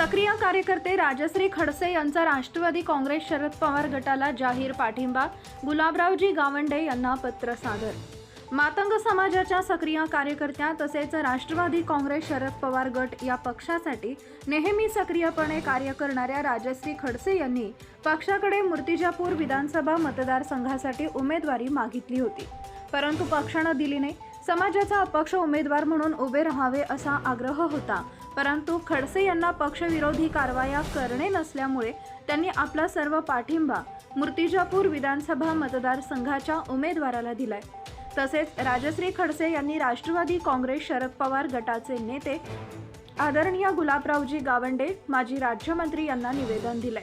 सक्रिय कार्यकर्ते राजश्री खडसे यांचा राष्ट्रवादी काँग्रेस शरद पवार गटाला जाहीर पाठिंबा गुलाबरावजी गावंडे यांना पत्र सादर मातंग समाजाच्या सक्रिय कार्यकर्त्या तसेच राष्ट्रवादी काँग्रेस शरद पवार गट या पक्षासाठी नेहमी सक्रियपणे कार्य करणाऱ्या राजश्री खडसे यांनी पक्षाकडे मूर्तिजापूर विधानसभा मतदारसंघासाठी उमेदवारी मागितली होती. परंतु पक्षानं दिली नाही. समाजाचा अपक्ष उमेदवार म्हणून उभे राहावे असा आग्रह होता. परंतु खडसे यांना पक्षविरोधी कारवाया करणे नसल्यामुळे त्यांनी आपला सर्व पाठिंबा मूर्तिजापूर विधानसभा मतदारसंघाच्या उमेदवाराला दिलाय. तसेच राजश्री खडसे यांनी राष्ट्रवादी काँग्रेस शरद पवार गटाचे नेते आदरणीय गुलाबरावजी गावंडे माजी राज्यमंत्री यांना निवेदन दिलंय.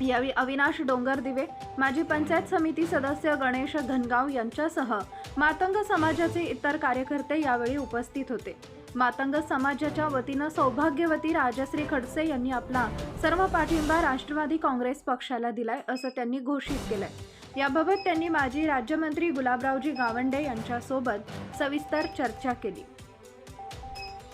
यावेळी अविनाश डोंगरदिवे माजी पंचायत समिती सदस्य गणेश धनगाव यांच्यासह मातंग समाजाचे इतर कार्यकर्ते यावेळी उपस्थित होते. मातंग समाजाच्या वतीनं सौभाग्यवती राजश्री खडसे यांनी आपला सर्व पाठिंबा राष्ट्रवादी काँग्रेस पक्षाला दिलाय असं त्यांनी घोषित केलंय. याबाबत त्यांनी माजी राज्यमंत्री गुलाबरावजी गावंडे यांच्यासोबत सविस्तर चर्चा केली.